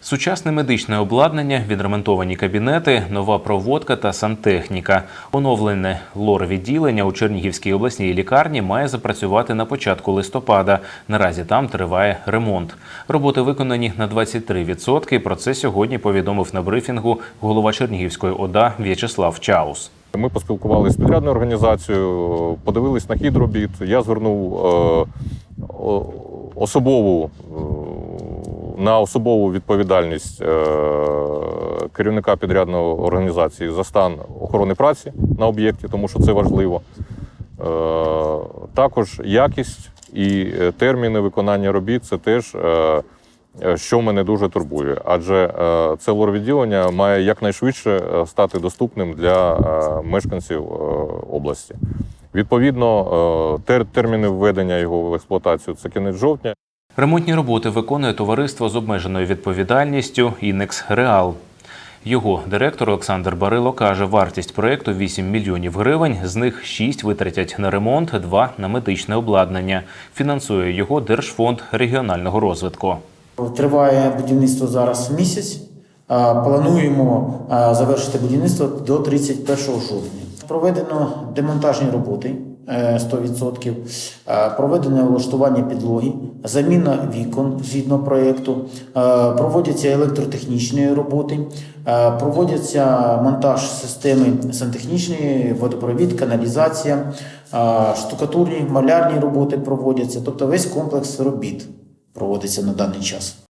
Сучасне медичне обладнання, відремонтовані кабінети, нова проводка та сантехніка. Оновлене лор-відділення у Чернігівській обласній лікарні має запрацювати на початку листопада. Наразі там триває ремонт. Роботи виконані на 23%. Про це сьогодні повідомив на брифінгу голова Чернігівської ОДА В'ячеслав Чаус. Ми поспілкувалися з підрядною організацією, подивились на хід робіт. Я звернув е, особову на особову відповідальність е, керівника підрядної організації за стан охорони праці на об'єкті, тому що це важливо. Е, Також якість і е, терміни виконання робіт це теж. Що мене дуже турбує, адже це лор-відділення має якнайшвидше стати доступним для мешканців області. Відповідно, терміни введення його в експлуатацію це кінець жовтня. Ремонтні роботи виконує товариство з обмеженою відповідальністю Інекс Реал. Його директор Олександр Барило каже, вартість проєкту 8 мільйонів гривень, з них 6 витратять на ремонт, 2 – на медичне обладнання. Фінансує його Держфонд регіонального розвитку. Триває будівництво зараз місяць. Плануємо завершити будівництво до 31 жовтня. Проведено демонтажні роботи 100%, а, проведено влаштування підлоги, заміна вікон згідно проєкту, проводяться електротехнічні роботи, проводяться монтаж системи сантехнічної, водопровід, каналізація, штукатурні, малярні роботи проводяться, тобто весь комплекс робіт проводиться на даний час.